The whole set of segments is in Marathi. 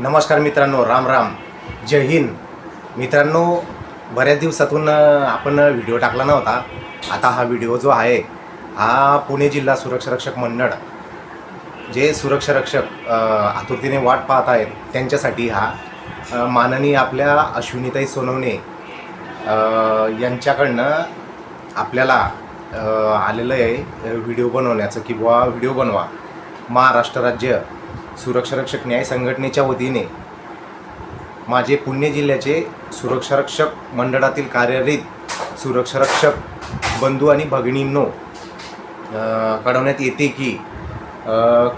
नमस्कार मित्रांनो राम राम. जय हिंद. मित्रांनो बऱ्याच दिवसातून आपण व्हिडिओ टाकला नव्हता. आता हा व्हिडिओ जो आहे हा पुणे जिल्हा सुरक्षारक्षक मंडळ जे सुरक्षारक्षक आतुरतेने वाट पाहत आहेत त्यांच्यासाठी हा माननीय आपल्या अश्विनीताई सोनवणे यांच्याकडनं आपल्याला आलेलं आहे व्हिडिओ बनवण्याचं की बुवा व्हिडिओ बनवा. महाराष्ट्र राज्य सुरक्षारक्षक न्याय संघटनेच्या वतीने माझे पुणे जिल्ह्याचे सुरक्षारक्षक मंडळातील कार्यरत सुरक्षारक्षक बंधू आणि भगिनींनो कळवण्यात येते की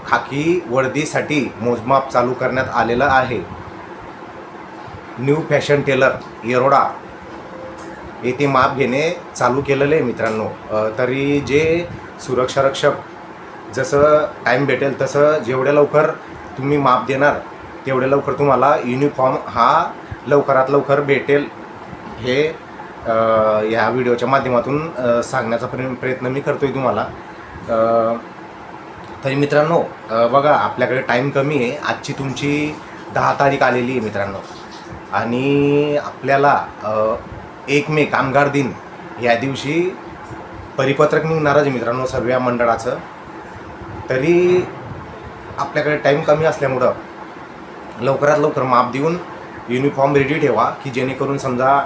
खाकी वर्दीसाठी मोजमाप चालू करण्यात आलेलं आहे. न्यू फॅशन टेलर येरोडा येथे माप घेणे चालू केलेलं आहे मित्रांनो. तरी जे सुरक्षारक्षक जसं टाईम भेटेल तसं जेवढ्या लवकर तुम्ही माप देणार तेवढ्या लवकर तुम्हाला युनिफॉर्म हा लवकरात लवकर भेटेल हे ह्या व्हिडिओच्या माध्यमातून सांगण्याचा प्रय- प्रयत्न मी करतो आहे तुम्हाला तरी मित्रांनो बघा आपल्याकडे टाईम कमी आहे. आजची तुमची दहा तारीख आलेली आहे मित्रांनो. आणि आपल्याला एक मे कामगार दिन या दिवशी परिपत्रक निघणारच आहे मित्रांनो सर्व मंडळाचं. तरी आपल्याकडे टाईम कमी असल्यामुळं लवकरात लवकर माप देऊन युनिफॉर्म रेडी ठेवा की जेणेकरून समजा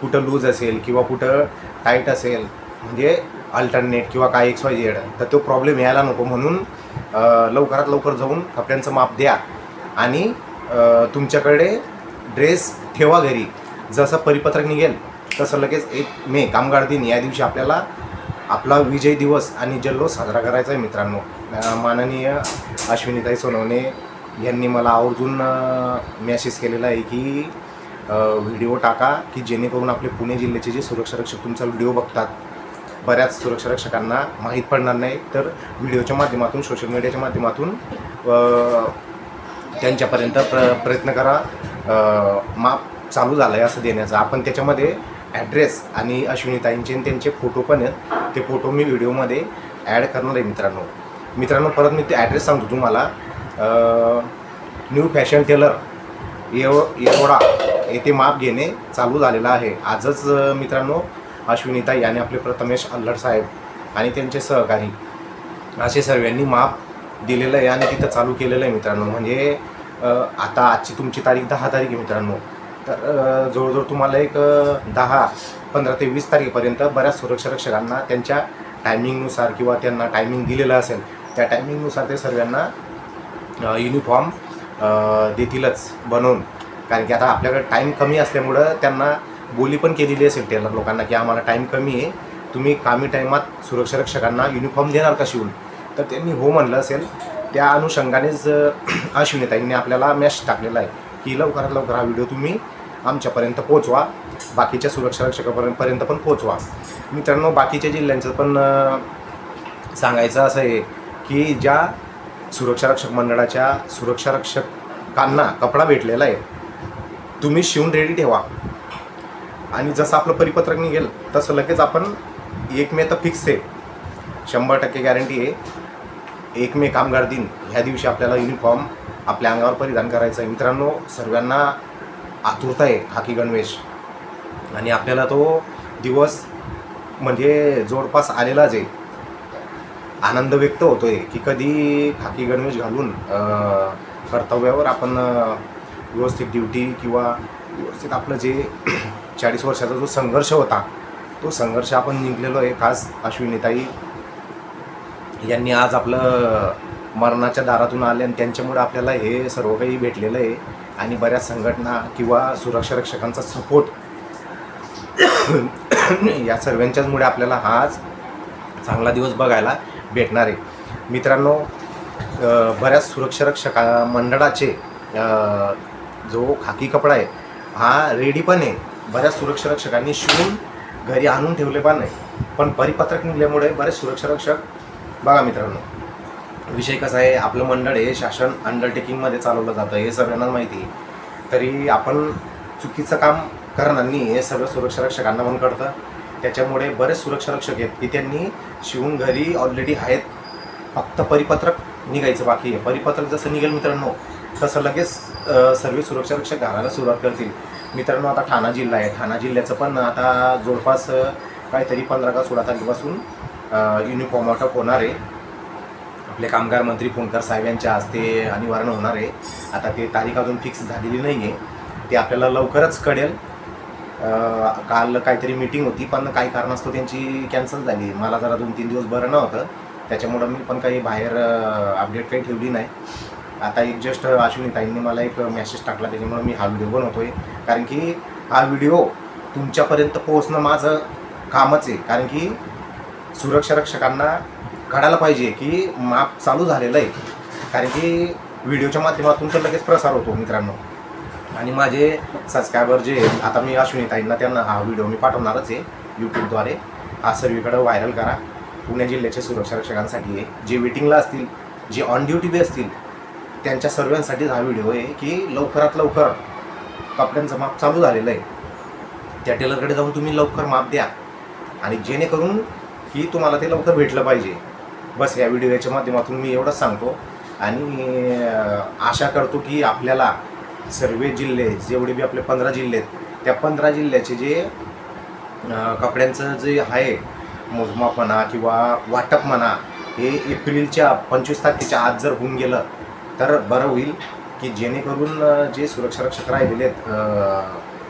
कुठं लूज असेल किंवा कुठं टाईट असेल म्हणजे अल्टरनेट किंवा काय एक्स वाय झेड तर तो प्रॉब्लेम यायला नको म्हणून लवकरात लवकर जाऊन कपड्यांचं माप द्या. आणि तुमच्याकडे ड्रेस ठेवा घरी. जसं परिपत्रक निघेल तसं लगेच एक मे कामगार दिन या दिवशी आपल्याला आपला विजय दिवस आणि जल्लोष साजरा करायचा आहे मित्रांनो. माननीय अश्विनीताई सोनवणे यांनी मला आवर्जून मेसेज केलेला आहे की व्हिडिओ टाका की जेणेकरून आपले पुणे जिल्ह्याचे जे सुरक्षा रक्षक तुमचा व्हिडिओ बघतात बऱ्याच सुरक्षा रक्षकांना माहीत पडणार नाही. तर व्हिडिओच्या माध्यमातून सोशल मीडियाच्या माध्यमातून त्यांच्यापर्यंत प्र प्रयत्न करा. माप चालू झालं आहे असं देण्याचा. आपण त्याच्यामध्ये ॲड्रेस आणि अश्विनीताईंचे त्यांचे फोटो पण आहेत. ते फोटो मी व्हिडिओमध्ये ॲड करणार आहे मित्रांनो. मित्रांनो परत मी ते ॲड्रेस सांगतो तुम्हाला. न्यू फॅशन टेलर येव येवडा येथे माप घेणे चालू झालेलं आहे. आजच मित्रांनो अश्विनीताई आणि आपले प्रथमेश अल्लड साहेब आणि त्यांचे सहकारी असे सर्वांनी माप दिलेलं आहे आणि तिथं चालू केलेलं आहे मित्रांनो. म्हणजे आता आजची तुमची तारीख दहा तारीख आहे मित्रांनो. तर जवळजवळ तुम्हाला एक दहा पंधरा ते वीस तारखेपर्यंत बऱ्याच सुरक्षा रक्षकांना त्यांच्या टायमिंगनुसार किंवा त्यांना टायमिंग दिलेलं असेल त्या टायमिंगनुसार ते सर्वांना युनिफॉर्म देतीलच बनवून. कारण की आता आपल्याकडे टाईम कमी असल्यामुळं त्यांना बोली पण केलेली असेल टेलर लोकांना की आम्हाला टाईम कमी आहे तुम्ही कामी टायमात सुरक्षा रक्षकांना युनिफॉर्म देणार का शिवून? तर त्यांनी हो म्हणलं असेल. त्या अनुषंगानेच अ, अश्विनीताईंनी आपल्याला मॅश टाकलेला आहे की लवकरात लवकर हा व्हिडिओ तुम्ही आमच्यापर्यंत पोचवा बाकीच्या सुरक्षा रक्षकापर्यंत पण पोचवा मित्रांनो बाकीच्या जिल्ह्यांचं पण सांगायचं असं आहे की ज्या सुरक्षा रक्षक मंडळाच्या सुरक्षा रक्षकांना कपडा भेटलेला आहे तुम्ही शिवून रेडी ठेवा. आणि जसं आपलं परिपत्रक निघेल तसं लगेच आपण एक मे तर फिक्स आहे. शंभर टक्के गॅरंटी आहे. एक मे कामगार दिन ह्या दिवशी आपल्याला युनिफॉर्म आपल्या अंगावर परिधान करायचा आहे. मित्रांनो सर्वांना आतुरता आहे खाकी गणवेश. आणि आपल्याला तो दिवस म्हणजे जवळपास आलेलाच आहे. आनंद व्यक्त होतो आहे की कधी खाकी गणवेश घालून कर्तव्यावर आपण व्यवस्थित ड्युटी किंवा व्यवस्थित आपलं जे चाळीस वर्षाचा जो संघर्ष होता तो संघर्ष आपण जिंकलेलो आहे खास अश्विनीताई यांनी आज आपलं मरणाच्या दारातून आले आणि त्यांच्यामुळे आपल्याला हे सर्व काही भेटलेलं आहे. आणि बऱ्याच संघटना किंवा सुरक्षा रक्षकांचा सपोर्ट या सर्वांच्याचमुळे आपल्याला हाच चांगला दिवस बघायला भेटणार आहे. मित्रांनो बऱ्याच सुरक्षारक्षका मंडळाचे जो खाकी कपडा आहे हा रेडी पण आहे. बऱ्याच सुरक्षा रक्षकांनी शिवून घरी आणून ठेवले पण नाही. पण परिपत्रक निघल्यामुळे बरेच सुरक्षा रक्षक बघा मित्रांनो विषय कसा आहे आपलं मंडळ हे शासन अंडरटेकिंगमध्ये चालवलं जातं हे सगळ्यांना माहिती आहे. तरी आपण चुकीचं काम करणार नाही हे सगळं सुरक्षा रक्षकांना पण कळतं. त्याच्यामुळे बरेच सुरक्षा रक्षक आहेत की त्यांनी शिवून घरी ऑलरेडी आहेत. फक्त परिपत्रक निघायचं बाकी आहे. परिपत्रक जसं निघेल मित्रांनो तसं लगेच सर्व सुरक्षा रक्षक घालायला सुरुवात करतील. मित्रांनो आता ठाणा जिल्हा आहे. ठाणा जिल्ह्याचं पण आता जवळपास काहीतरी पंधरा का सोळा तारखेपासून युनिफॉर्म वाटप होणार आहे. आपले कामगार मंत्री फोनकर साहेब यांच्या हस्ते अनिवार्य होणार आहे. आता ते तारीख अजून फिक्स झालेली नाही आहे ते आपल्याला लवकरच कळेल. काल काहीतरी मीटिंग होती पण काही कारणास्तव त्यांची कॅन्सल झाली. मला जरा दोन तीन दिवस बरं नव्हतं. त्याच्यामुळं मी पण काही बाहेर अपडेट काही ठेवली नाही. आता एक जस्ट अश्विनीताईंनी मला एक मेसेज टाकला. त्याच्यामुळे मी हा व्हिडिओ बनवतोय. कारण की हा व्हिडिओ तुमच्यापर्यंत पोहोचणं माझं कामच आहे. कारण की सुरक्षा रक्षकांना घडायला पाहिजे की माप चालू झालेलं आहे. कारण की व्हिडिओच्या माध्यमातून तर लगेच प्रसार होतो मित्रांनो. आणि माझे सबस्क्रायबर जे आता मी अश्विनीताईंना त्यांना हा व्हिडिओ मी पाठवणारच आहे यूट्यूबद्वारे हा सर्वीकडे व्हायरल करा. पुणे जिल्ह्याच्या सुरक्षा रक्षकांसाठी आहे. जे वेटिंगला असतील जे ऑन ड्युटी बी असतील त्यांच्या सर्वांसाठीच हा व्हिडिओ आहे की लवकरात लवकर कपड्यांचं माप चालू झालेलं आहे. त्या टेलरकडे जाऊन तुम्ही लवकर माप द्या. आणि जेणेकरून की तुम्हाला ते लवकर भेटलं पाहिजे. बस या व्हिडिओच्या माध्यमातून मी एवढंच सांगतो. आणि आशा करतो की आपल्याला सर्व जिल्हे जेवढे बी आपले पंधरा जिल्हे आहेत त्या पंधरा जिल्ह्याचे जे कपड्यांचं जे आहे मोजमाप म्हणा किंवा वाटप म्हणा हे एप्रिलच्या पंचवीस तारखेच्या आज जर होऊन गेलं तर बरं होईल की जेणेकरून जे सुरक्षा रक्षक राहिलेले आहेत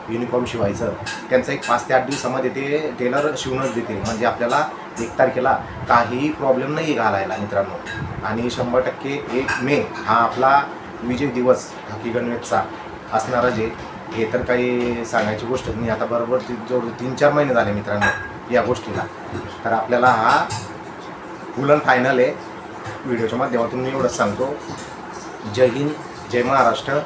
युनिफॉर्म शिवायचं. त्यांचं एक पाच ते आठ दिवसामध्ये ते टेलर शिवूनच देतील. म्हणजे आपल्याला एक तारखेला काहीही प्रॉब्लेम नाही घालायला मित्रांनो. आणि शंभर टक्के एक मे हा आपला विजय दिवस हकी गणवेशचा असणारा जे हे तर काही सांगायची गोष्ट नाही. आता बरोबर ती जवळ तीन चार महिने झाले मित्रांनो या गोष्टीला. तर आपल्याला हा फुल अँड फायनल आहे. व्हिडिओच्या माध्यमातून मी एवढंच सांगतो. जय हिंद जय महाराष्ट्र.